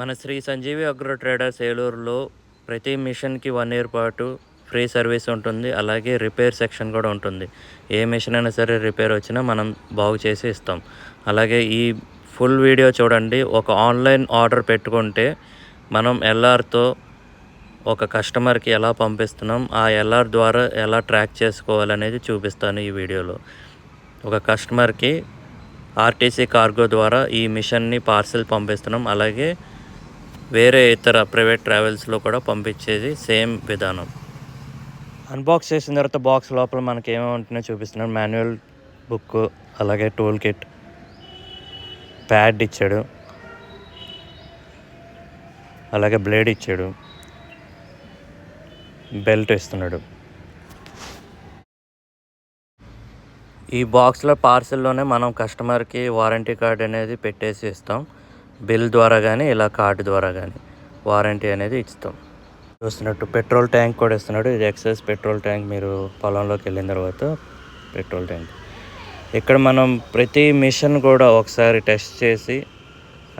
మన శ్రీ సంజీవి agro traders ఏలూరులో ప్రతి మిషన్కి వన్ ఇయర్ పాటు ఫ్రీ సర్వీస్ ఉంటుంది. అలాగే రిపేర్ సెక్షన్ కూడా ఉంటుంది. ఏ మిషన్ అయినా సరే రిపేర్ వచ్చినా మనం బాగు చేసి ఇస్తాం. అలాగే ఈ ఫుల్ వీడియో చూడండి. ఒక ఆన్లైన్ ఆర్డర్ పెట్టుకుంటే మనం ఎల్ఆర్తో ఒక కస్టమర్కి ఎలా పంపిస్తున్నాం ఆ ఎల్ఆర్ ద్వారా ఎలా ట్రాక్ చేసుకోవాలనేది చూపిస్తాను ఈ వీడియోలో. ఒక కస్టమర్కి ఆర్టీసీ కార్గో ద్వారా ఈ మిషన్ని పార్సిల్ పంపిస్తున్నాం. అలాగే వేరే ఇతర ప్రైవేట్ ట్రావెల్స్లో కూడా పంపించేది సేమ్ విధానం. అన్బాక్స్ చేసిన తర్వాత బాక్స్ లోపల మనకి ఏమేమి ఉంటుందో చూపిస్తున్నాడు. మాన్యువల్ బుక్ అలాగే టూల్ కిట్ ప్యాడ్ ఇచ్చాడు. అలాగే బ్లేడ్ ఇచ్చాడు. బెల్ట్ ఇస్తున్నాడు ఈ బాక్స్లో పార్సిల్లోనే మనం కస్టమర్కి వారంటీ కార్డ్ అనేది పెట్టేసి ఇస్తాం. బిల్ ద్వారా కానీ ఇలా కార్డు ద్వారా కానీ వారంటీ అనేది ఇస్తాం. చూస్తున్నట్టు పెట్రోల్ ట్యాంక్ కూడా ఇస్తున్నాడు. ఇది ఎక్సెస్ పెట్రోల్ ట్యాంక్. మీరు పొలంలోకి వెళ్ళిన తర్వాత పెట్రోల్ ట్యాంక్. ఇక్కడ మనం ప్రతి మిషన్ కూడా ఒకసారి టెస్ట్ చేసి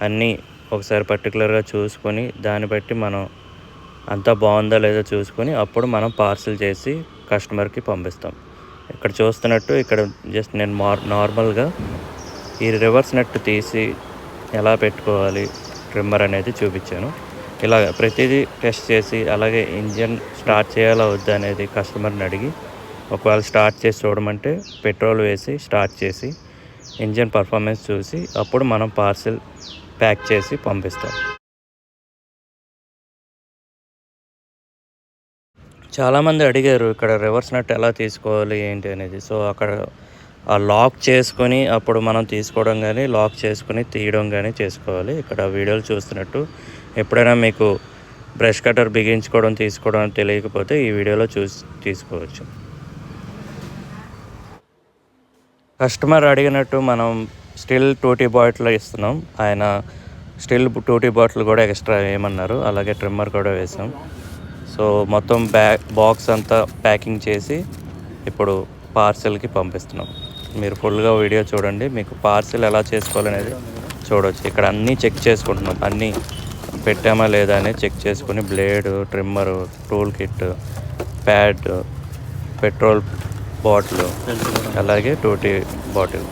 అన్నీ ఒకసారి పర్టికులర్గా చూసుకొని దాన్ని బట్టి మనం అంతా బాగుందా లేదో చూసుకొని అప్పుడు మనం పార్సిల్ చేసి కస్టమర్కి పంపిస్తాం. ఇక్కడ చూస్తున్నట్టు ఇక్కడ జస్ట్ నేను మార్ నార్మల్గా ఈ రివర్స్ నెట్ తీసి ఎలా పెట్టుకోవాలి ట్రిమ్మర్ అనేది చూపించాను. ఇలాగ ప్రతిదీ టెస్ట్ చేసి అలాగే ఇంజన్ స్టార్ట్ చేయాలా వద్దా అనేది కస్టమర్ని అడిగి ఒకవేళ స్టార్ట్ చేసి చూడమంటే పెట్రోల్ వేసి స్టార్ట్ చేసి ఇంజన్ పర్ఫార్మెన్స్ చూసి అప్పుడు మనం పార్సిల్ ప్యాక్ చేసి పంపిస్తాం. చాలామంది అడిగారు ఇక్కడ రివర్స్ నట్ ఎలా తీసుకోవాలి ఏంటి అనేది. సో అక్కడ లాక్ చేసుకొని అప్పుడు మనం తీసుకోవడం కానీ లాక్ చేసుకొని తీయడం కానీ చేసుకోవాలి. ఇక్కడ వీడియోలు చూస్తున్నట్టు ఎప్పుడైనా మీకు బ్రష్ కటర్ బిగించుకోవడం తీసుకోవడం తెలియకపోతే ఈ వీడియోలో చూసి తీసుకోవచ్చు. కస్టమర్ అడిగినట్టు మనం స్టిల్ టూటీ బాటిల్ ఇస్తున్నాం. ఆయన స్టిల్ టూటీ బాటిల్ కూడా ఎక్స్ట్రా వేయమన్నారు. అలాగే ట్రిమ్మర్ కూడా వేసాం. సో మొత్తం బ్యా బాక్స్ అంతా ప్యాకింగ్ చేసి ఇప్పుడు పార్సెల్కి పంపిస్తున్నాం. మీరు ఫుల్గా వీడియో చూడండి మీకు పార్సిల్ ఎలా చేసుకోవాలనేది చూడవచ్చు ఇక్కడ అన్నీ చెక్ చేసుకుంటున్నాం. అన్నీ పెట్టామా లేదా అని చెక్ చేసుకుని blade trimmer tool kit pad petrol bottle అలాగే టూటీ బాటిల్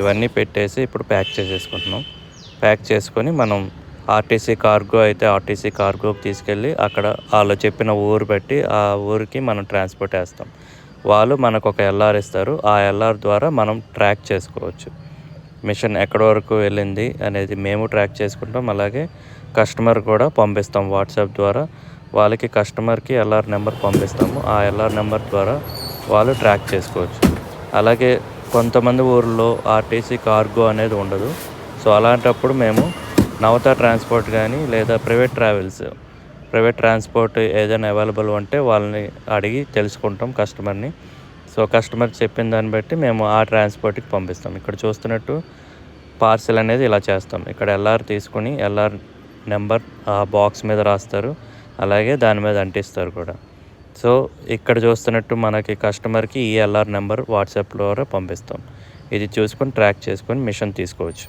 ఇవన్నీ పెట్టేసి ఇప్పుడు ప్యాక్ చేసేసుకుంటున్నాం. ప్యాక్ చేసుకొని మనం ఆర్టీసీ కార్గో అయితే ఆర్టీసీ కార్గోకి తీసుకెళ్ళి అక్కడ వాళ్ళు చెప్పిన ఊరు బట్టి ఆ ఊరికి మనం ట్రాన్స్పోర్ట్ వేస్తాం. వాళ్ళు మనకు ఒక ఎల్ఆర్ ఇస్తారు. ఆ ఎల్ఆర్ ద్వారా మనం ట్రాక్ చేసుకోవచ్చు. మిషన్ ఎక్కడి వరకు వెళ్ళింది అనేది మేము ట్రాక్ చేసుకుంటాం. అలాగే కస్టమర్ కూడా పంపిస్తాం వాట్సాప్ ద్వారా. వాళ్ళకి కస్టమర్కి ఎల్ఆర్ నెంబర్ పంపిస్తాము. ఆ ఎల్ఆర్ నెంబర్ ద్వారా వాళ్ళు ట్రాక్ చేసుకోవచ్చు. అలాగే కొంతమంది ఊర్లో ఆర్టీసీ కార్గో అనేది ఉండదు. సో అలాంటప్పుడు మేము నవత ట్రాన్స్పోర్ట్ కానీ లేదా ప్రైవేట్ ట్రావెల్స్ ప్రైవేట్ ట్రాన్స్పోర్ట్ ఏదైనా అవైలబుల్ ఉంటే వాళ్ళని అడిగి తెలుసుకుంటాం కస్టమర్ని. సో కస్టమర్ చెప్పిన దాన్ని బట్టి మేము ఆ ట్రాన్స్పోర్ట్కి పంపిస్తాం. ఇక్కడ చూస్తున్నట్టు పార్సిల్ అనేది ఇలా చేస్తాం. ఇక్కడ ఎల్ఆర్ తీసుకుని ఎల్ఆర్ నెంబర్ ఆ బాక్స్ మీద రాస్తారు. అలాగే దాని మీద అంటిస్తారు కూడా. సో ఇక్కడ చూస్తున్నట్టు మనకి కస్టమర్కి ఈ ఎల్ఆర్ నెంబర్ వాట్సాప్ ద్వారా పంపిస్తాం. ఇది చూసుకొని ట్రాక్ చేసుకొని మిషన్ తీసుకోవచ్చు.